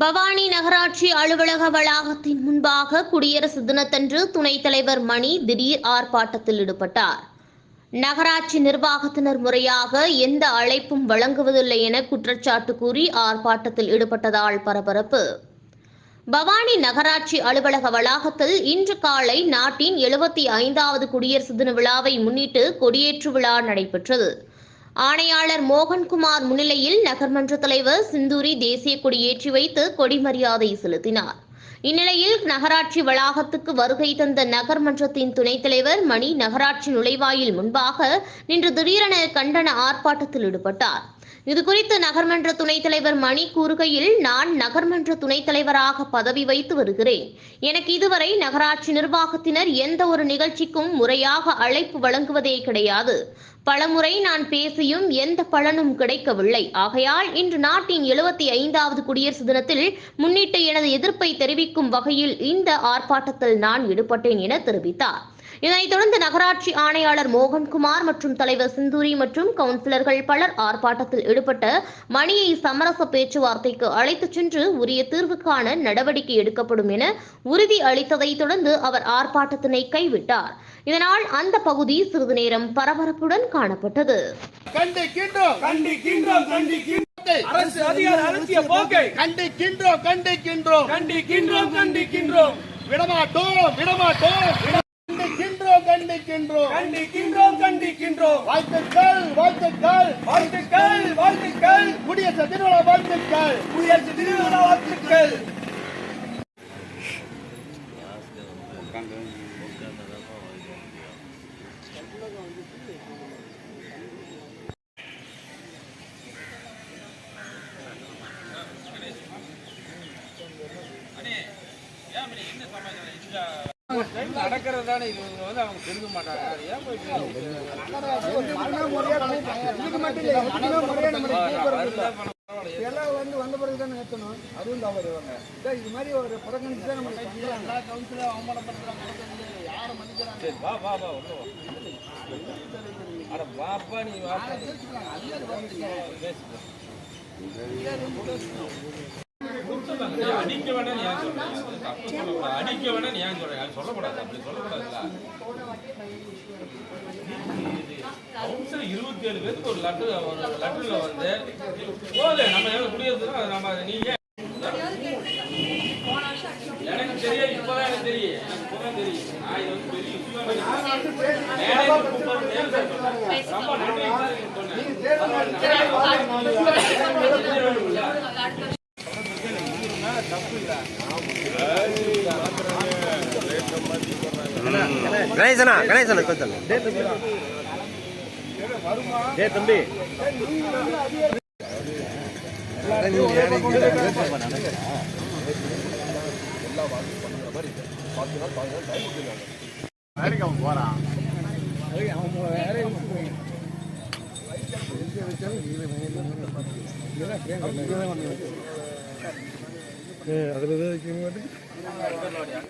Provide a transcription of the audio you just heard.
பவானி நகராட்சி அலுவலக வளாகத்தின் முன்பாக குடியரசு தினத்தன்று துணைத் தலைவர் மணி திடீர் ஆர்ப்பாட்டத்தில் ஈடுபட்டார். நகராட்சி நிர்வாகத்தினர் முறையாக எந்த அழைப்பும் வழங்குவதில்லை என குற்றச்சாட்டு கூறி ஆர்ப்பாட்டத்தில் ஈடுபட்டதால் பரபரப்பு. பவானி நகராட்சி அலுவலக வளாகத்தில் இன்று காலை நாட்டின் எழுபத்தி ஐந்தாவது குடியரசு தின விழாவை முன்னிட்டு கொடியேற்று விழா நடைபெற்றது. ஆணையாளர் மோகன்குமார் முன்னிலையில் நகர்மன்ற தலைவர் சிந்தூரி தேசிய கொடி ஏற்றி வைத்து கொடிமரியாதை செலுத்தினார். இந்நிலையில் நகராட்சி வளாகத்துக்கு வருகை தந்த நகர்மன்றத்தின் துணைத் தலைவர் மணி நகராட்சி நுழைவாயில் முன்பாக நின்று திடீரென கண்டன ஆர்ப்பாட்டத்தில் ஈடுபட்டார். இதுகுறித்து நகர்மன்ற துணைத் தலைவர் மணி கூறுகையில் நான் நகர்மன்ற துணைத் தலைவராக பதவி வைத்து வருகிறேன். எனக்கு இதுவரை நகராட்சி நிர்வாகத்தினர் எந்த ஒரு நிகழ்ச்சிக்கும் முறையாக அழைப்பு வழங்குவதே கிடையாது. பலமுறை நான் பேசியும் எந்த பலனும் கிடைக்கவில்லை. ஆகையால் இன்று நாட்டின் எழுபத்தி ஐந்தாவது குடியரசு தினத்தில் முன்னிட்டு எனது எதிர்ப்பை தெரிவிக்கும் வகையில் இந்த ஆர்ப்பாட்டத்தில் நான் ஈடுபட்டேன் என தெரிவித்தார். இதனைத் தொடர்ந்து நகராட்சி ஆணையாளர் மோகன்குமார் மற்றும் தலைவர் சிந்தூரி மற்றும் கவுன்சிலர்கள் பலர் ஆர்ப்பாட்டத்தில் ஈடுபட்ட மணியை சமரச பேச்சுவார்த்தைக்கு அழைத்துச் சென்று உரிய தீர்வுக்கான நடவடிக்கை எடுக்கப்படும் என உறுதி அளித்ததைத் தொடர்ந்து அவர் ஆர்ப்பாட்டத்தினை கைவிட்டார். இதனால் அந்த பகுதி சிறிது நேரம் பரபரப்புடன் காணப்பட்டது. அரசு அதிகார போக்கை கண்டிக்கின்றோம். கண்டிக்கின்றோம். கண்டிக்கின்றோம். கண்டிக்கின்றோம். விடமாட்டோம். விடமாட்டோம். கண்டிக்கின்றோம். கண்டிக்கின்றோம் கண்டிக்கின்றோம். வாழ்த்துக்கள் வாழ்த்துக்கள். வாழ்த்துக்கள் வாழ்த்துக்கள். குடியரசு தின வாழ்த்துக்கள். குடியரசு தின வாழ்த்துக்கள். நடக்கிறதானே இது வந்து அவங்க தெரிஞ்ச மாட்டாங்க. ஏன் போய் எல்லாம் வந்து வந்த பிறகு தான் நிறுத்தணும் அதுவும் தவறு இவங்க இதோ இது மாதிரி ஒரு புறக்கணிச்சு தான் நம்மளுக்கு பண்றாங்க. சரி வா வா வா உள்ள வா. அட வாப்பா நீ அடிக்க வேணாம் ஏன் சொல்றேன் அடிக்க வேணாம் ஏன் சொல்றேன் சொல்லக்கூடாது அப்படி சொல்லக்கூடாதுல்ல கவுன்சில் இருபத்தி ஏழு பேருக்கு ஒரு லெட்டர் ஒரு லெட்டர்ல வந்து போது நம்ம எவ்வளவு குடியரசுனா நம்ம நீங்க எனக்கு தெரியும் இப்பதான் எனக்கு தெரியும் இப்பதான் தெரியும் நான் இது வந்து பெரிய விஷயம் ரொம்ப நன்றி கணேசனா கணேசனா கொஞ்சம் டே தம்பி போறான். അതിലത്